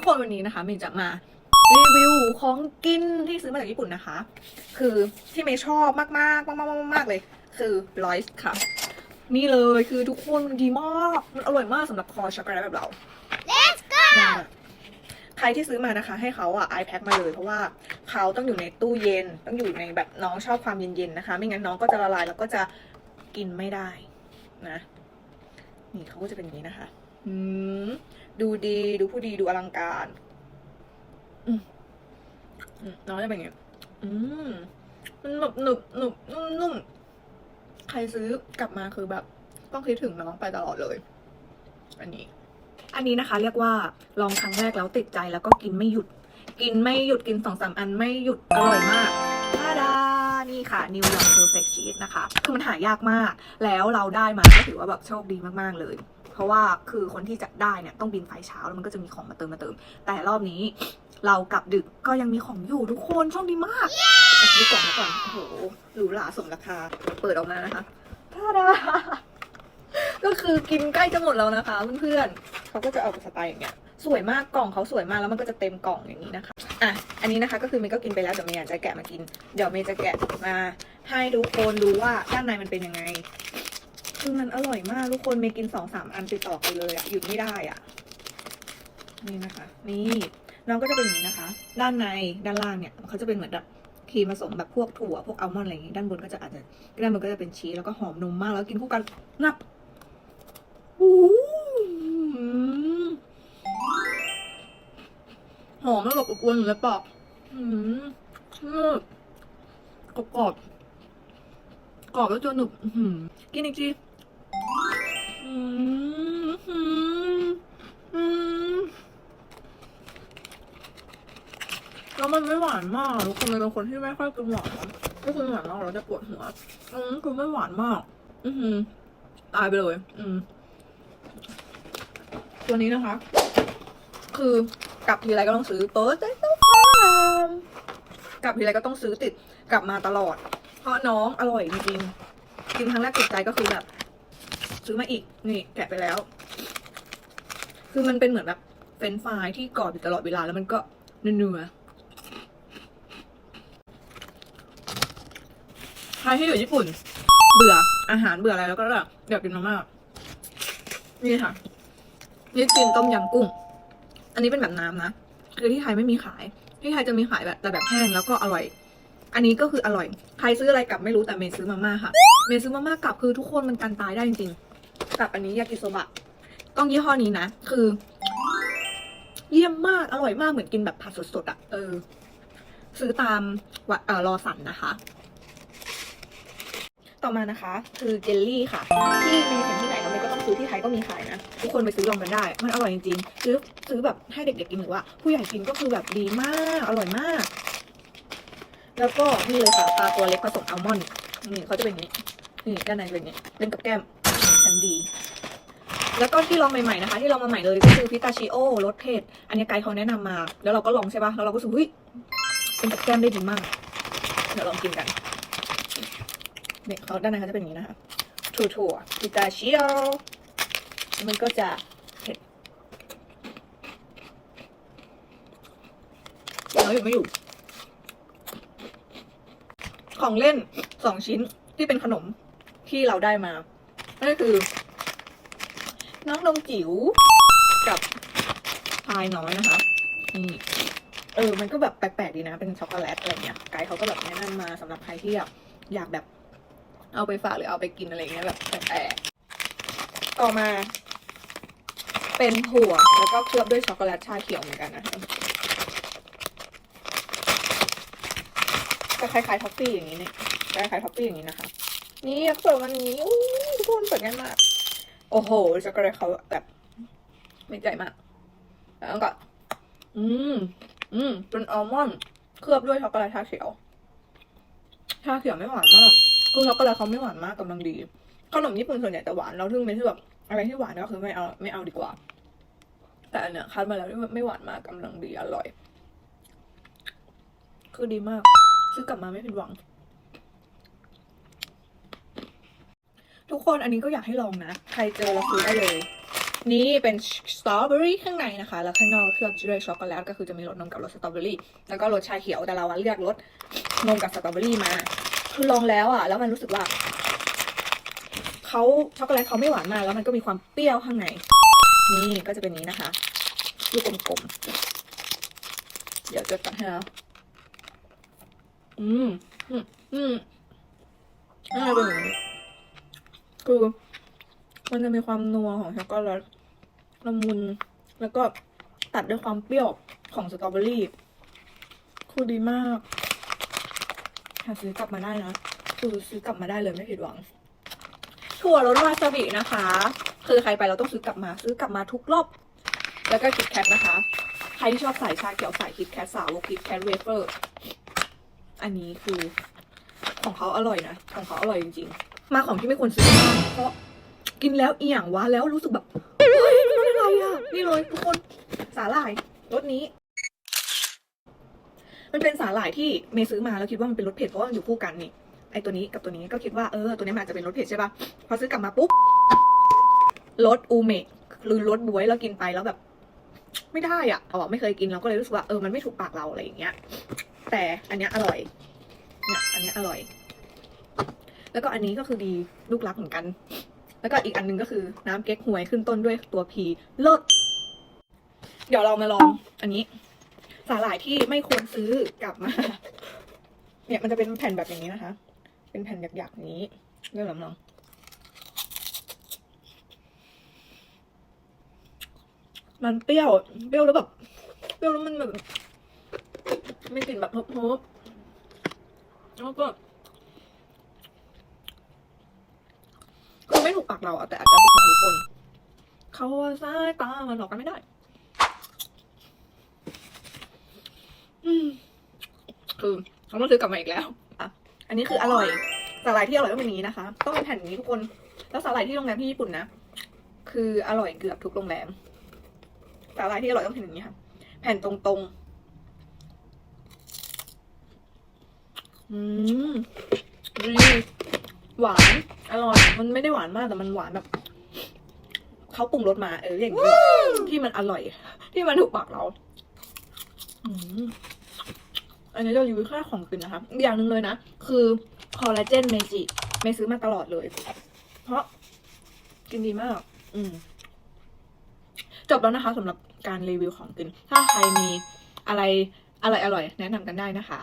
กคนวันนี้นะคะเมย์จะมารีวิวของกินที่ซื้อมาจากญี่ปุ่นนะคะ คือที่เมย์ชอบมากๆมากๆมากๆมากๆเลย คือลอยส์ค่ะ นี่เลยคือทุกคนมันดีมากมันอร่อยมากสำหรับคอช็อกโกแลตแบบเรา Let's go ใครที่ซื้อมานะคะ ให้เขาอะไอแพ็คมาเลยเพราะว่าเขาต้องอยู่ในตู้เย็น ต้องอยู่ในแบบน้องชอบความเย็นๆนะคะ ไม่งั้นน้องก็จะละลายแล้วก็จะกินไม่ได้นะ นี่เขาก็จะเป็นอย่างนี้นะคะ อืม ดูดีดูผู้ดีดูอลังการอืมอืมน้องจะเป็นอย่างนี้อืมมันแบบหนึบหนึบนุ่มนุ่มใครซื้อกลับมาคือแบบ ต้องคิดถึงน้องไปตลอดเลย อันนี้ อันนี้นะคะ เรียกว่าลองครั้งแรกแล้วติดใจแล้วก็กินไม่หยุด กินไม่หยุดกินสองสามอันไม่หยุดอร่อยมากทาดานี่ค่ะ New York Perfect Cheese นะคะ คือมันหายากมาก แล้วเราได้มาก็ถือว่าแบบโชคดีมาก ๆ เลยเพ ราะว่าคือคนที่จะได้เนี่ยต้องบินไฟล์เช้าแล้วมันก็จะมีของมาเติมมาเติม แต่รอบนี้เรากลับดึกก็ยังมีของอยู่ทุกคนโชคดีมากอะดูกล่องมาก่อนโอ้โหหรูหราสมราคาเปิดออกมานะคะทาดาก็คือกินใกล้จะหมดแล้วนะคะเพื่อนๆเขาก็จะเอาสไตล์อย่างเงี้ยสวยมากกล่องเขาสวยมากแล้วมันก็จะเต็มกล่องอย่างนี้นะคะอะอันนี้นะคะก็คือเมย์ก็กินไปแล้วเดี๋ยวเมย์อยากจะแกะมากิน เดี๋ยวเมย์จะแกะมาให้ทุกคนรู้ว่าด้านในมันเป็นยังไง คือมันอร่อยมากทุกคนเมกินสองสามอันติดต่อกันเลยอะหยุดไม่ได้อะนี่นะคะ นี่น้องก็จะเป็นอย่างนี้นะคะ ด้านในด้านล่างเนี่ยเขาจะเป็นเหมือนแบบครีมผสมแบบพวกถั่วพวกอัลมอนด์อะไรอย่างงี้ด้านบนก็จะอาจจะด้านบนก็จะเป็นชีสแล้วก็หอมนมมากแล้วกินคู่กันงับอู้หอมแล้วแบบอบอวนอยู่ในปากอืมนุ่มกรอบกรอบกรอบแล้วจนหนึบกินอีกที แล้วมันไม่หวานมากทุกคนเลยเป็นคนที่ไม่ค่อยกินหวานถ้ากินหวานมากเราจะปวดหัวอืมคือไม่หวานมาก อือหือตายไปเลย อืม ตัวนี้นะคะ คือกลับทีไรก็ต้องซื้อโต๊ะเต้ฟาร์มกลับทีไรก็ต้องซื้อติดกลับมาตลอด เพราะน้องอร่อยจริงๆกินครั้งแรกติดใจก็คือแบบ ซื้อมาอีก นี่แกะไปแล้ว คือมันเป็นเหมือนแบบเฟรนฟรายที่กรอบอยู่ตลอดเวลาแล้วมันก็เนื้อใครที่อยู่ญี่ปุ่น เบื่ออาหารเบื่ออะไรแล้วก็แบบอยากกินมาม่านี่ค่ะ นี่กินต้มยำกุ้ง อันนี้เป็นแบบน้ำนะ คือที่ไทยไม่มีขาย ที่ไทยจะมีขายแบบแต่แบบแห้งแล้วก็อร่อย อันนี้ก็คืออร่อย ใครซื้ออะไรกลับไม่รู้แต่เมย์ซื้อมาม่าค่ะ เมย์ซื้อมาม่ากลับคือทุกคนมันกันตายได้จริงๆ กับอันนี้ยากิโซบะต้องยี่ห้อนี้นะ คือ เยี่ยมมากอร่อยมากเหมือนกินแบบผัดสดๆอะ่ะ เออ ซื้อตามวเออรอสันนะคะ ต่อมานะคะ คือเจลลี่ค่ะ ที่มย์เห็นที่ไหนแล้วเมย์ก็ต้องซื้อที่ไทยก็มีขายนะ ทุกคนไปซื้อลองกันได้ มันอร่อยจริงๆซื้อซื้อแบบให้เด็กๆกินหรือว่า ผู้ใหญ่กินก็คือแบบดีมาก อร่อยมาก แล้วก็นี่เลยค่ะปลาตัวเล็กผสมอัลมอนด์นี่เขาจะเป็นอย่างนี้นี่ด้านในเป็นอย่างนี้เป็นกับแก้ม นดี แล้วก็ที่ลองใหม่ๆนะคะ ที่ลองมาใหม่เลยก็คือพิตาชิโอรสเผ็ดอันนี้ไกด์เขาแนะนำมา แล้วเราก็ลองใช่ปะแล้วเราก็รู้สึกเฮ้ยเป็นกับแก้มได้ดีมาก เดี๋ยวลองกินกันเนี่ยเขาด้านในเขาจะเป็นอย่างนี้นะคะถั่วถั่วพิตาชิโอมันก็จะเผ็ดเราอยู่ไม่อยู่ ของเล่นสองชิ้นที่เป็นขนมที่เราได้มา นั่นก็คือ น้องนมจิ๋วกับพายน้อยนะคะนี่เออ มันก็แบบแปลกๆดีนะ เป็นช็อกโกแลตอะไรเงี้ย ไกด์เขาก็แบบแนะนำมาสำหรับใครที่อยากอยากแบบ เอาไปฝากหรือเอาไปกินอะไรเงี้ยแบบแปลกๆต่อมา เป็นถั่วแล้วก็เคลือบด้วยช็อกโกแลตชาเขียวเหมือนกันนะคะก็คล้ายๆท็อฟฟี่อย่างนี้เนี่ยคล้ายๆท็อฟฟี่อย่างนี้นะคะ นี่เปิดวันนี้ ทุกคนเปิดง่ายมาก โอ้โหช็อกโกแลตเขาแบบไม่ใจมาก แล้วก็ อืม อืม เป็นอัลมอนด์เคลือบด้วยช็อกโกแลตชาเขียว ชาเขียวไม่หวานมาก คือช็อกโกแลตเขาไม่หวานมากกำลังดี ขนมญี่ปุ่นส่วนใหญ่จะหวานแล้วทึ่งเป็นที่แบบอะไรที่หวานก็คือไม่เอาไม่เอาดีกว่า แต่อันเนี้ยคัดมาแล้วไม่หวานมากกำลังดีอร่อย คือดีมาก ซื้อกลับมาไม่ผิดหวัง ทุกคนอันนี้ก็อยากให้ลองนะ ใครเจอเราซื้อได้เลย นี่เป็นสตรอเบอรี่ข้างในนะคะ แล้วข้างนอกเคลือบด้วยช็อกโกแลตก็คือจะมีรสนมกับรสสตรอเบอรี่ แล้วก็รสชาเขียวแต่เราเลือกรสนมกับสตรอเบอรี่มา คือลองแล้วอะ แล้วมันรู้สึกว่าเขาช็อกโกแลตเขาไม่หวานมาก แล้วมันก็มีความเปรี้ยวข้างใน นี่ก็จะเป็นนี้นะคะ ลูกกลมๆ เดี๋ยวจะตัดให้แล้วอืม อืม อืมอ่าเป็นอย่างนี้ คือ มันจะมีความนัวของช็อกโกแลตละมุน แล้วก็ตัดด้วยความเปรี้ยวของสตรอเบอรี่คือดีมากหาซื้อกลับมาได้นะคือซื้อกลับมาได้เลยไม่ผิดหวัง ถั่วรสวาซาบินะคะ คือใครไปเราต้องซื้อกลับมา ซื้อกลับมาทุกรอบ แล้วก็คิดแคทนะคะ ใครที่ชอบใส่ชาเขียวใส่คิดแคทสาวกคิดแคทเวเฟอร์ อันนี้คือของเขาอร่อยนะ ของเขาอร่อยจริงๆ มาของที่ไม่ควรซื้อมากเพราะกินแล้วเอียงวะแล้วรู้สึกแบบเฮ้ยมันรสอะไรอะนี่เลยทุกคนสาหร่ายรสนี้ มันเป็นสาหร่ายที่เมย์ซื้อมาแล้วคิดว่ามันเป็นรสเผ็ดเพราะว่ามันอยู่คู่กันนี่ไอตัวนี้กับตัวนี้ก็คิดว่าเออตัวนี้มันอาจจะเป็นรสเผ็ดใช่ปะพอซื้อกลับมาปุ๊บรสอูเมะหรือรสบวยเรากินไปแล้วแบบ ไม่ได้อะเราอะไม่เคยกินเราก็เลยรู้สึกว่าเออมันไม่ถูกปากเราอะไรอย่างเงี้ย แต่อันเนี้ยอร่อยเนี่ยอันเนี้ยอร่อย แล้วก็อันนี้ก็คือดีลูกรักเหมือนกัน แล้วก็อีกอันหนึงก็คือน้ำเก๊กฮวยขึ้นต้นด้วยตัวพีเลิศเดี๋ยวเรามาลองอันนี้ สาหร่ายที่ไม่ควรซื้อกลับมา เนี่ยมันจะเป็นแผ่นแบบอย่างนี้นะคะ เป็นแผ่นหยักๆอย่างนี้เริ่มลองมันเปรี้ยว เปรี้ยวแล้วแบบ เปรี้ยวแล้วมันแบบ ไม่กลิ่นแบบฮบๆแล้วก็คือ ไม่ถูกปากเราอะแต่อาจจะถูกปากทุกคน เขาว่าสายตามันหลอกกันไม่ได้ อืมคือเราต้องซื้อกลับมาอีกแล้วอะอันนี้คืออร่อยสาหร่ายที่อร่อยต้องเป็นนี้นะคะ ต้องเป็นแผ่นนี้ทุกคน แล้วสาหร่ายที่โรงแรมที่ญี่ปุ่นนะ คืออร่อยเกือบทุกโรงแรมสาหร่ายที่อร่อยต้องเป็นอย่างนี้ค่ะ แผ่นตรงๆ อืมดี หวาน อร่อย มันไม่ได้หวานมากแต่มันหวานแบบเขาปรุงรสมาเอออย่างนี้ที่มันอร่อย ที่มันถูกปากเราอืมอันนี้เรารีวิวแค่ของกินนะคะอีกอย่างหนึ่งเลยนะ คือคอลลาเจนเมจิเมย์ซื้อมาตลอดเลย เพราะกินดีมาก อืม จบแล้วนะคะสำหรับการรีวิวของกิน ถ้าใครมีอะไรอร่อยๆแนะนำกันได้นะคะ